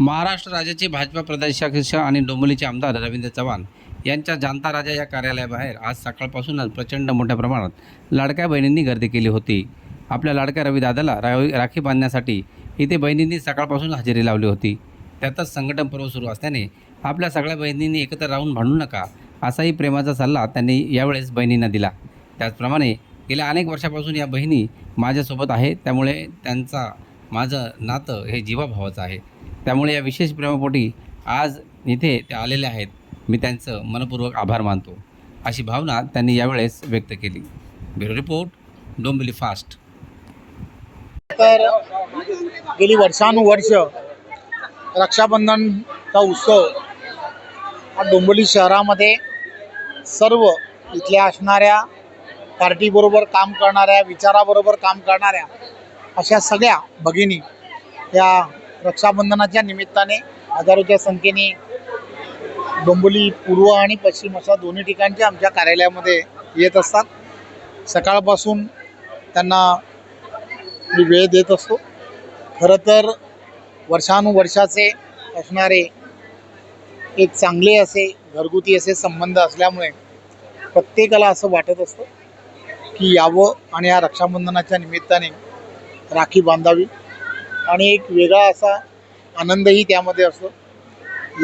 महाराष्ट्र राज्याचे भाजपा प्रदेशाध्यक्ष आणि डोंबिवलीचे आमदार रवींद्र चव्हाण यांच्या जाणता राजा या कार्यालयाबाहेर आज सकाळपासूनच प्रचंड मोठ्या प्रमाणात लाडक्या बहिणींनी गर्दी केली होती. आपल्या लाडक्या रविदादाला रावी राखी बांधण्यासाठी इथे बहिणींनी सकाळपासून हजेरी लावली होती. त्यातच संघटन पर्व सुरू असल्याने आपल्या सगळ्या बहिणींनी एकत्र राहून भांडू नका असाही प्रेमाचा सल्ला त्यांनी यावेळेस बहिणींना दिला. त्याचप्रमाणे गेल्या अनेक वर्षापासून या बहिणी माझ्यासोबत आहे त्यामुळे त्यांचा माझं नातं हे जीवाभावाचं आहे. त्यामुळे या विशेष प्रेमापोटी आज इथे ते आलेले आहेत. मी त्यांचं मनपूर्वक आभार मानतो. अशी भावना त्यांनी यावेळेस व्यक्त केली. Bureau report Dombivli fast. तर गेली वर्षानुवर्ष रक्षाबंधनचा उत्सव हा डोंबिवली शहरामध्ये सर्व इथल्या असणाऱ्या पार्टीबरोबर काम करणाऱ्या विचाराबरोबर काम करणाऱ्या अशा सगळ्या भगिनी या रक्षाबंधनाच्या निमित्ताने हजारोच्या संख्येने डोंबोली पूर्व आणि पश्चिम अशा दोन्ही ठिकाणच्या आमच्या कार्यालयामध्ये येत असतात. सकाळपासून त्यांना मी वेळ देत असतो. खरं तर वर्षानुवर्षाचे असणारे एक चांगले असे घरगुती असे संबंध असल्यामुळे प्रत्येकाला असं वाटत असतं की यावं आणि या रक्षाबंधनाच्या निमित्ताने राखी बांधावी. आणि एक वेगळा असा आनंदही त्यामध्ये असतो.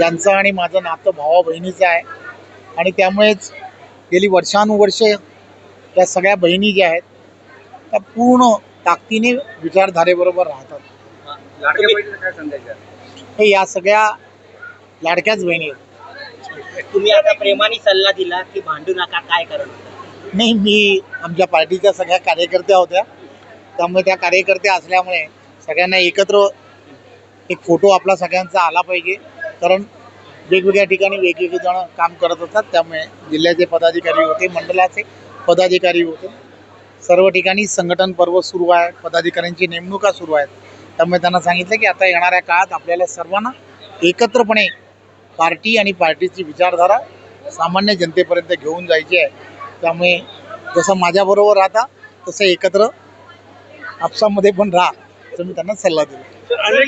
यांचं आणि माझं नातं भावा बहिणीचं आहे. आणि त्यामुळेच गेली वर्षानुवर्ष या सगळ्या बहिणी ज्या आहेत त्या पूर्ण ताकदीने विचारधारेबरोबर राहतात? हे या सगळ्या लाडक्याच बहिणी आहेत. तुम्ही आता प्रेमाने सल्ला दिला की भांडू नका काय करणार? नाही मी आमच्या पार्टीच्या सगळ्या कार्यकर्त्या होत्या. त्यामुळे त्या कार्यकर्त्या असल्यामुळे सगळ्यांना एकत्र एक फोटो आपला सगळ्यांचा आला पाहिजे. कारण वेगवेगळ्या ठिकाणी वेगवेगळे जण काम करत असतात. त्यामुळे जिल्ह्याचे पदाधिकारी होते मंडळाचे पदाधिकारी होते. सर्व ठिकाणी संघटन पर्व सुरू आहे. पदाधिकाऱ्यांची नेमणुका सुरू आहेत. त्यामुळे त्यांना सांगितलं की आता येणाऱ्या काळात आपल्याला सर्वांना एकत्रपणे पार्टी आणि पार्टीची विचारधारा सामान्य जनतेपर्यंत घेऊन जायची आहे. त्यामुळे जसं माझ्याबरोबर राहता तसं एकत्र आपसामध्ये पण राहा. असं मी त्यांना सल्ला दिला